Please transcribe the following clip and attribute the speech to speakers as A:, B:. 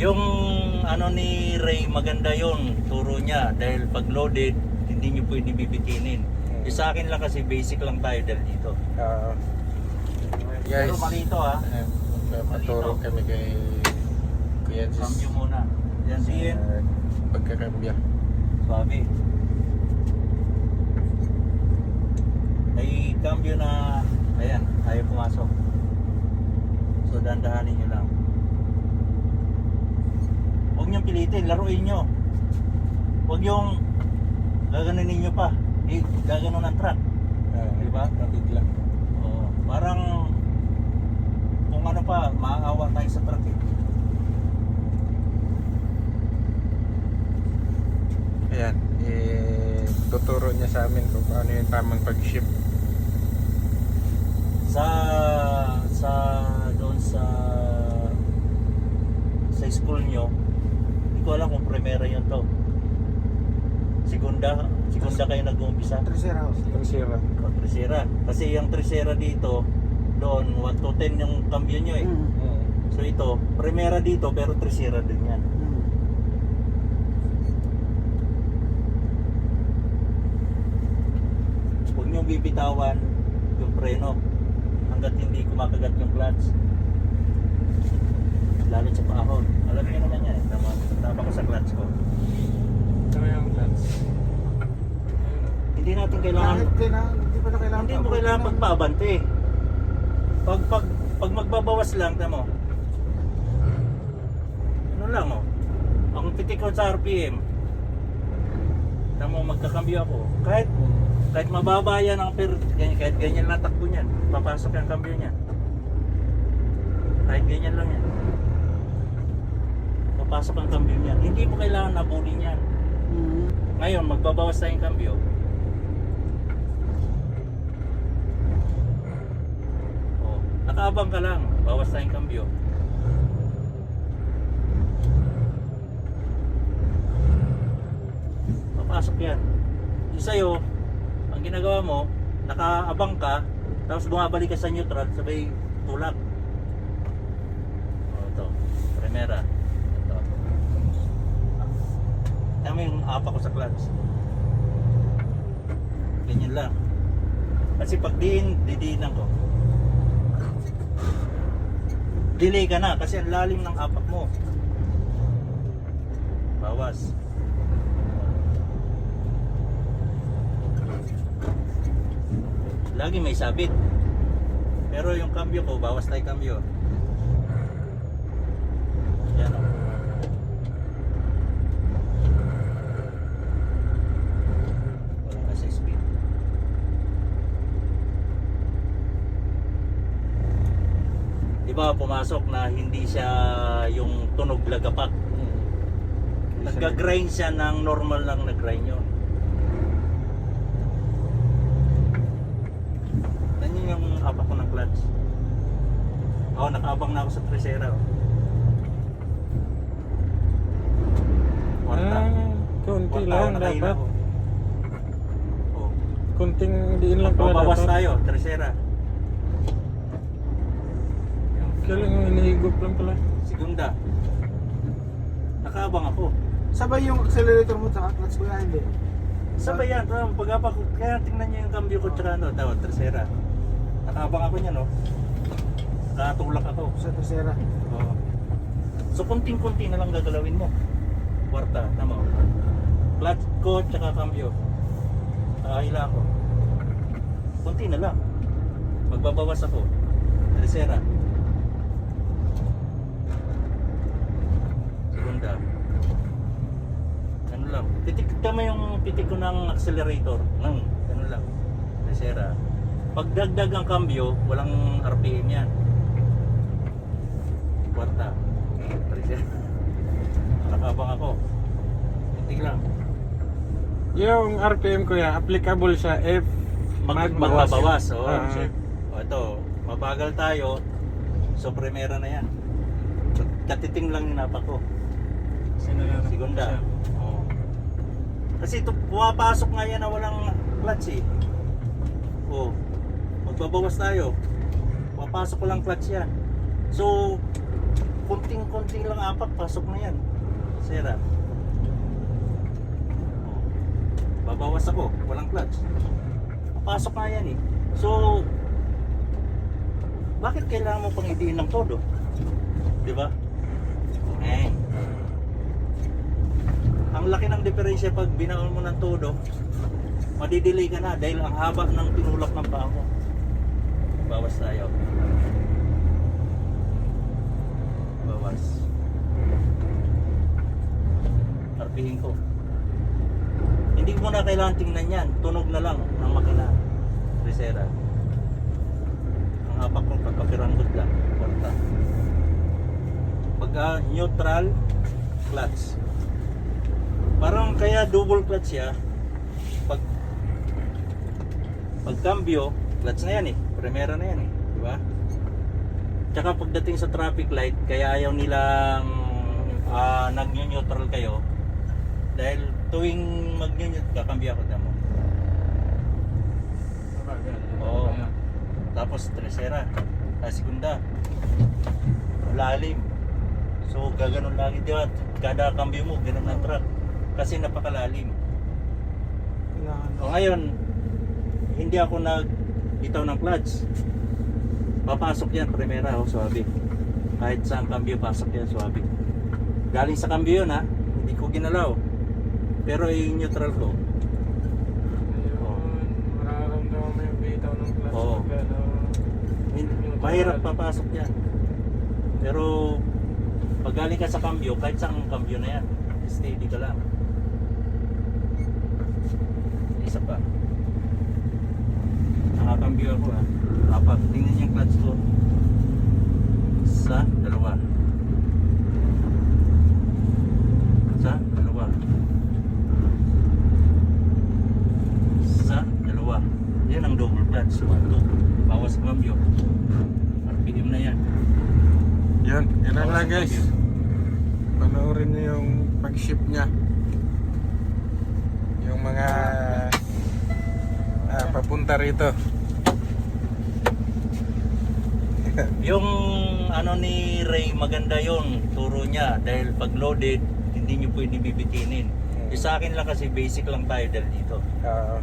A: Yung ano ni Ray, maganda yon turo niya dahil pag loaded, hindi niyo pwede bibitinin. Yung sa akin lang kasi basic lang tayo dahil dito.
B: Ah, guys,
A: Pero malito ha.
B: eh, magpapaturo kami kay Kuya Jis.
A: Cambio muna. Yan din.
B: sa pagkakambya.
A: Babi. May cambio na, ayan, ayaw pumasok. So dandahanin nyo lang. Pilitin, laruin nyo. Huwag yung gaganunin nyo pa. Eh, gaganon ang truck.
B: Ah,
A: Di ba?
B: Nabigla.
A: Oo. Parang kung ano pa, maaawa tayo sa truck eh.
B: Ayan, eh, tuturo niya sa amin kung paano yung tamang pag-ship.
A: sa doon sa sa school nyo hindi ko alam kung primera yun to segunda segunda kayo nag-uumpisa
C: Tercera house.
B: Tercera.
A: o tresera kasi yung tresera dito doon 1 to 10 yung cambio nyo eh
C: Mm.
B: Mm.
A: so ito primera dito pero tresera din yan
C: Mm.
A: huwag nyo bibitawan yung preno hanggat hindi kumakagat yung clutch lalo sa paahon alam niyo naman yan eh tama, tama ko sa clutch ko.
B: Ano yung plans?
A: hindi natin kailangan
C: Kahit kailangan, hindi pa na kailangan.
A: hindi mo kailangan pagpabante pag pag pag magbabawas lang tamo ano lang oh. Ang pitik ko sa RPM tamo magkakambyo ako. Kahit kahit mababa yan ang per ganyan, kahit ganyan lang takbo niyan papasok yung kambyo niya kahit ganyan lang yan papasok ang kambyo niya hindi mo kailangan nabulin yan
C: Mm.
A: ngayon magbabawas tayong kambyo. Oh, nakaabang ka lang. Bawas tayong kambyo. Papasok yan. Yung sa'yo ang ginagawa mo nakaabang ka tapos bumabalik ka sa neutral sabay tulak. Oh, ito. Primera ito Tama yung apa ko sa clutch ganyan lang. Kasi pag diin didiinan ko. Delay ka na kasi ang lalim ng apak mo. Bawas. Lagi may sabit. Pero yung cambio ko bawas tayo cambio yan o wala ka sa speed di ba pumasok na hindi siya yung tunog lagapak nagka-grind siya ng normal lang na grind yun Ganyan yung apak ko ng clutch oh nakaabang na ako sa Tresera oh.
B: Ah,
A: Kwarta
B: lang dapat.
A: Oh.
B: Kunting diin lang pala
A: Babawas tayo, Tresera.
B: Kaya lang yung hinihigop lang pala.
A: Segunda. Nakaabang ako.
C: Sabay yung accelerator mo sa clutch ko yan, hindi.
A: Sabay yan, um, pag apak, kaya tingnan niyo yung cambio ko tsaka ano, tawag, Tresera. Nakaabang ako niya, no? Nakatulak ako.
C: Sa tercera.
A: Oo. So, kunting-kunti na lang gagalawin mo. Kwarta, tama mo. Clutch ko tsaka cambio. Nakahila ako. Kunti na lang. Magbabawas ako. Tresera. Segunda. Ano lang. Pitik tama yung pitik ko ng accelerator. Ng, ano lang. Tresera. Pag dagdag ang cambio, walang RPM yan. Kwarta. Tresera. Nakabang ako. Kunti lang.
B: Yung RPM ko yan, applicable sa F
A: Mag magbabawas. Oo.
B: Ah.
A: So, ito, mabagal tayo. So, primera na yan. So, katiting lang yung napak ko. Segunda. Oo. Kasi ito, pumapasok nga yan na walang clutch eh. Oo. Magbabawas tayo. Pumapasok ko lang clutch yan. So, kunting-kunting lang apak, pasok na yan. Sera. Oh. Babawas ako, walang clutch. Pasok na yan eh. So, bakit kailangan mo pang idiin ng todo? Di ba? Eh. Ang laki ng diferensya pag binaon mo ng todo, madidelay ka na dahil ang haba ng tinulak ng paa mo. Bawas tayo. Bawas. Tarpihin ko. Hindi mo na kailangan tingnan yan. Tunog na lang ng makina. Resera. Ang hapak kong pagpapiranggot lang. Kwarta. Pagka neutral, clutch. Parang kaya double clutch siya. Pag pag cambio, clutch na yan eh. Primera na yan eh. Di ba? Tsaka pagdating sa traffic light, kaya ayaw nilang ah, nag-neutral kayo. Dahil tuwing mag-neutral, kakambyo ako mo.
B: Mabagal.
A: Oo. Tapos tercera, ah, segunda. Lalim. So gaganon lagi di ba? Kada cambio mo, ganun ang truck. Kasi napakalalim.
C: Kailangan.
A: O ngayon, hindi ako nag bitaw ng clutch. Papasok yan, primera o swabe. Kahit saan cambio, pasok yan, swabe. Galing sa cambio yun ha, hindi ko ginalaw. Pero yung neutral ko,
B: Ayun, mararamdaman yung bitaw ng clutch.
A: Oo. Hin- mahirap papasok yan. Pero pag galing ka sa cambio, kahit saan cambio na yan, steady ka lang. Isa pa. Nakakambio ako ha. Apat. Tingnan yung clutch ko. Sa dalawa. Sa dalawa. Sa dalawa. Yan ang double clutch. One, two. Bawas sa cambio. RPM na yan.
B: Yan, yan
A: Bawas
B: lang
A: ang
B: guys. Panoorin niyo yung pag-ship niya. Yung mga ah, papunta rito.
A: Yung ano ni Ray, maganda yon turo niya dahil pag loaded, hindi nyo pwede bibitinin. Yung sa akin lang kasi basic lang tayo dahil dito.
B: Ah,